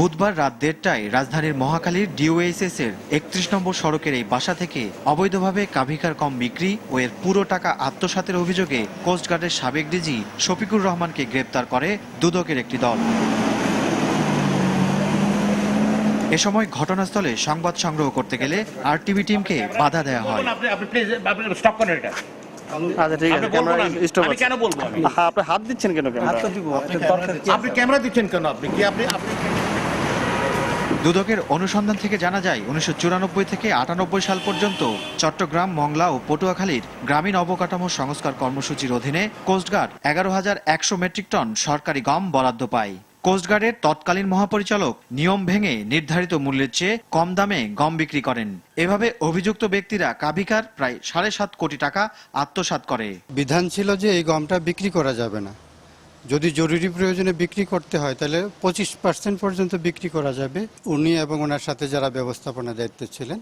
বুধবার রাত দেড়টায় রাজধানীর মহাখালীর ডিওএসএস এর একত্রিশ নম্বর সড়কের এই বাসা থেকে অবৈধভাবে কাভিকার কম বিক্রি ও এর পুরো টাকা আত্মসাতের অভিযোগে কোস্টগার্ডের সাবেক ডিজি শফিকুর রহমানকে গ্রেপ্তার করে দুদকের একটি দল। এ সময় ঘটনাস্থলে সংবাদ সংগ্রহ করতে গেলে আরটিভি টিমকে বাধা দেওয়া হয়। আপনি আপনি প্লিজ আপনি স্টপ করেন এটা। আচ্ছা ঠিক আছে ক্যামেরা স্টপ আমি। কেন বলব হ্যাঁ আপনি হাত দিচ্ছেন কেন ক্যামেরা আপনি ক্যামেরা দিচ্ছেন কেন আপনি? কি আপনি আপনি দুদকের অনুসন্ধান থেকে জানা যায়, উনিশশো চুরানব্বই থেকে আটানব্বই সাল পর্যন্ত চট্টগ্রাম, মংলা ও পটুয়াখালীর গ্রামীণ অবকাঠামো সংস্কার কর্মসূচির অধীনে কোস্টগার্ড এগারো হাজার একশো মেট্রিক টন সরকারি গম বরাদ্দ পায়। কোস্টগার্ডের তৎকালীন মহাপরিচালক নিয়ম ভেঙে নির্ধারিত মূল্যের চেয়ে কম দামে গম বিক্রি করেন। এভাবে অভিযুক্ত ব্যক্তিরা কাভিকার প্রায় সাড়ে সাত কোটি টাকা আত্মসাৎ করে। বিধান ছিল যে এই গমটা বিক্রি করা যাবে না। যদি জরুরি প্রয়োজনে বিক্রি করতে হয়, তাহলে পঁচিশ পার্সেন্ট পর্যন্ত বিক্রি করা যাবে। উনি এবং ওনার সাথে যারা ব্যবস্থাপনা দায়িত্বে ছিলেন,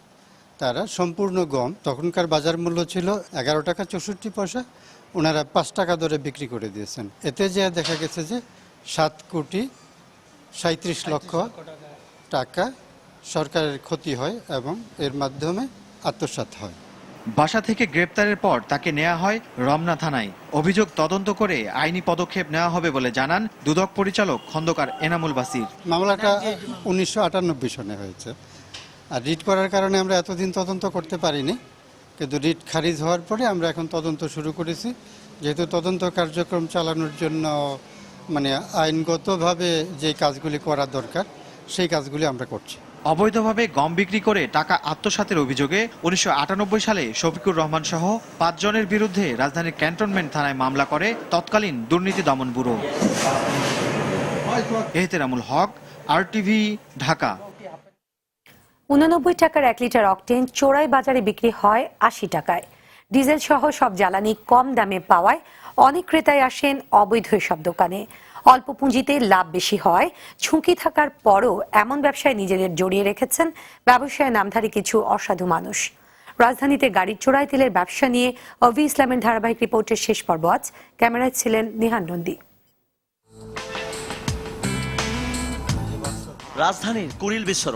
তারা সম্পূর্ণ গম। তখনকার বাজার মূল্য ছিল এগারো টাকা চৌষট্টি পয়সা। ওনারা পাঁচ টাকা দরে বিক্রি করে দিয়েছেন। এতে যে দেখা গেছে যে সাত কোটি সাঁত্রিশ লক্ষ টাকা সরকারের ক্ষতি হয় এবং এর মাধ্যমে আত্মসাৎ হয়। বাসা থেকে গ্রেপ্তারের পর তাকে নেওয়া হয় রমনা থানায়। অভিযোগ তদন্ত করে আইনি পদক্ষেপ নেওয়া হবে বলে জানান দুদক পরিচালক খন্দকার এনামুল বাসির। মামলাটা উনিশশো আটানব্বই সনে হয়েছে। আর রিট করার কারণে আমরা এতদিন তদন্ত করতে পারিনি, কিন্তু রিট খারিজ হওয়ার পরে আমরা এখন তদন্ত শুরু করেছি। যেহেতু তদন্ত কার্যক্রম চালানোর জন্য মানে আইনগতভাবে যে কাজগুলি করা দরকার, সেই কাজগুলি আমরা করছি। অবৈধভাবে গম বিক্রি করে টাকা আত্মসাতের অভিযোগে উনিশশো আটানব্বই সালে শফিকুর রহমান সহ পাঁচজনের বিরুদ্ধে রাজধানীর ক্যান্টনমেন্ট থানায় মামলা করে তৎকালীন দুর্নীতি দমন ব্যুরো। এহতেরামুল হক, আরটিভি, ঢাকা। উননব্বই টাকার এক লিটার অকটেন চোরাই বাজারে বিক্রি হয় আশি টাকায়। ডিজেল সহ সব জ্বালানি কম দামে পাওয়ায় অনেক ক্রেতাই আসেন অবৈধ সব দোকানে। অল্প পুঁজিতে লাভ বেশি হয়। ঝুঁকি থাকার পরও এমন ব্যবসায় নিজেদের জড়িয়ে রেখেছেন ব্যবসায় নামধারী কিছু অসাধু মানুষ। রাজধানীতে গাড়ির চোরাই তেলের ব্যবসা নিয়ে অভি ইসলামের ধারাবাহিক রিপোর্টের শেষ পর্ব আজ। ক্যামেরায় ছিলেন নিহান নন্দী। রাজধানীর কুড়িল বিশ্ব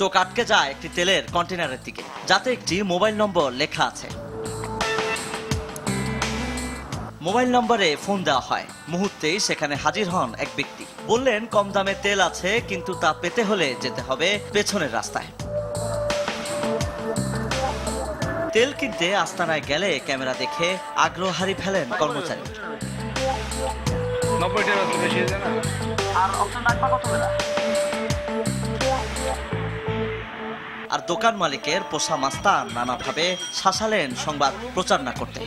চোখ আটকে যায় একটি তেলের কন্টেনারের দিকে। যাতে একটি মোবাইল নম্বর লেখা আছে। মোবাইল নম্বরে ফোন দেওয়া হয়। মুহূর্তেই সেখানে হাজির হন এক ব্যক্তি। বললেন কম দামে তেল আছে কিন্তু তা পেতে হলে যেতে হবে পেছনের রাস্তায়। তেল কিনতে আস্তানায় গেলে ক্যামেরা দেখে আগ্রহ হারিয়ে ফেলেন কর্মচারী। আর দোকান মালিকের পোষা মাস্তান নানাভাবে শাসালেন সংবাদ প্রচার না করতে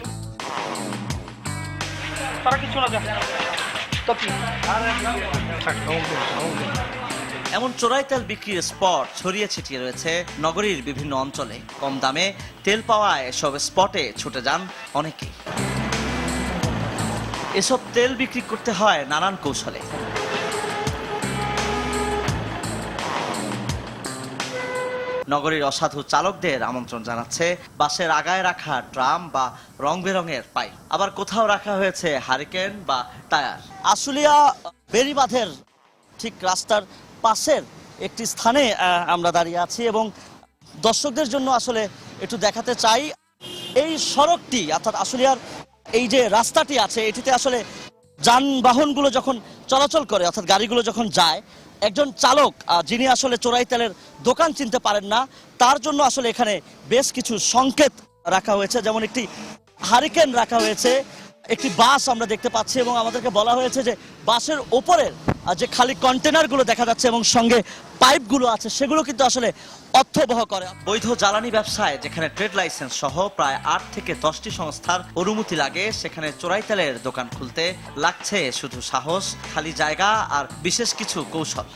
এমন চোরাই তেল বিক্রির স্পট ছড়িয়ে ছিটিয়ে রয়েছে নগরীর বিভিন্ন অঞ্চলে। কম দামে তেল পাওয়ায় এসব স্পটে ছুটে যান অনেকেই। এসব তেল বিক্রি করতে হয় নানান কৌশলে। নগরীর অসাধু চালকদের আমন্ত্রণ জানাচ্ছে। বাসের আগায় রাখা ড্রাম বা রং বেরঙের পাইপ আবার কোথাও রাখা হয়েছে হারিকেন বা টায়ার। আশুলিয়া বেরিবাঁধের ঠিক রাস্তার পাশের একটি স্থানে আমরা দাঁড়িয়ে আছি এবং দর্শকদের জন্য আসলে একটু দেখাতে চাই, এই সড়কটি অর্থাৎ আশুলিয়ার এই যে রাস্তাটি আছে, এটিতে আসলে যানবাহনগুলো যখন চলাচল করে, অর্থাৎ গাড়িগুলো যখন যায় একজন চালক যিনি আসলে চোরাই তেলের দোকান চিনতে পারেন না, তার জন্য আসলে এখানে বেশ কিছু সংকেত রাখা হয়েছে। যেমন একটি হারিকেন রাখা হয়েছে, একটি বাস আমরা দেখতে পাচ্ছি এবং আমাদেরকে বলা হয়েছে যে বাসের ওপরের যে খালি কন্টেনারগুলো দেখা যাচ্ছে এবং সঙ্গে পাইপগুলো আছে, সেগুলো কিন্তু আসলে অর্থবহ করে। বৈধ জ্বালানি ব্যবসায়, যেখানে ট্রেড লাইসেন্স সহ প্রায় আট থেকে দশটি সংস্থার অনুমতি লাগে, সেখানে চোরাই তেলের দোকান খুলতে লাগছে শুধু সাহস, খালি জায়গা আর বিশেষ কিছু কৌশল।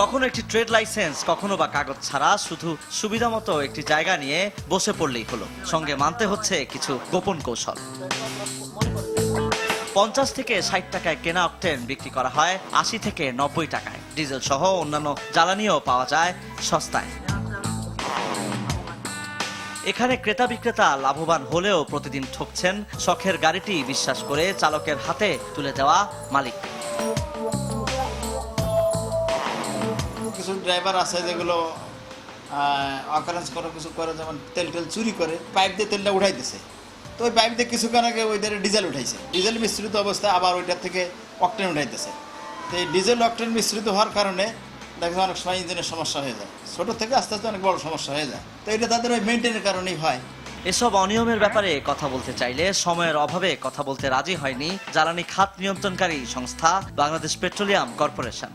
কখনো একটি ট্রেড লাইসেন্স, কখনো বা কাগজ ছাড়া, শুধু সুবিধা মতো একটি জায়গা নিয়ে বসে পড়লেই হলো। সঙ্গে মানতে হচ্ছে কিছু গোপন কৌশল। পঞ্চাশ থেকে ষাট টাকায় কেনা অকটেন বিক্রি করা হয় আশি থেকে নব্বই টাকায়। ডিজেল সহ অন্যান্য জ্বালানিও পাওয়া যায় সস্তায়। এখানে ক্রেতা বিক্রেতা লাভবান হলেও প্রতিদিন ঠকছেন শখের গাড়িটি, বিশ্বাস করে চালকের হাতে তুলে দেওয়া মালিক। কিছু ড্রাইভার আছে যেগুলো অকারেন্স করে কিছু করে, যেমন তেল টেল চুরি করে, পাইপ দিয়ে তেলটা উঠাইতেছে তো ওই পাইপ দিয়ে কিছুক্ষণ আগে ওইটারে ডিজেল উঠাইছে। ডিজেল মিশ্রিত অবস্থায় আবার ওইটার থেকে অকটেন উঠাইতেছে। তো এই ডিজেল অকটেন মিশ্রিত হওয়ার কারণে দেখা যায় অনেক সময় ইঞ্জিনের সমস্যা হয়ে যায়। ছোটো থেকে আস্তে আস্তে অনেক বড় সমস্যা হয়ে যায়। তো এটা তাদের ওই মেনটেনের কারণেই হয়। এসব অনিয়মের ব্যাপারে কথা বলতে চাইলে সময়ের অভাবে কথা বলতে রাজি হয়নি জ্বালানি খাত নিয়ন্ত্রণকারী সংস্থা বাংলাদেশ পেট্রোলিয়াম কর্পোরেশন।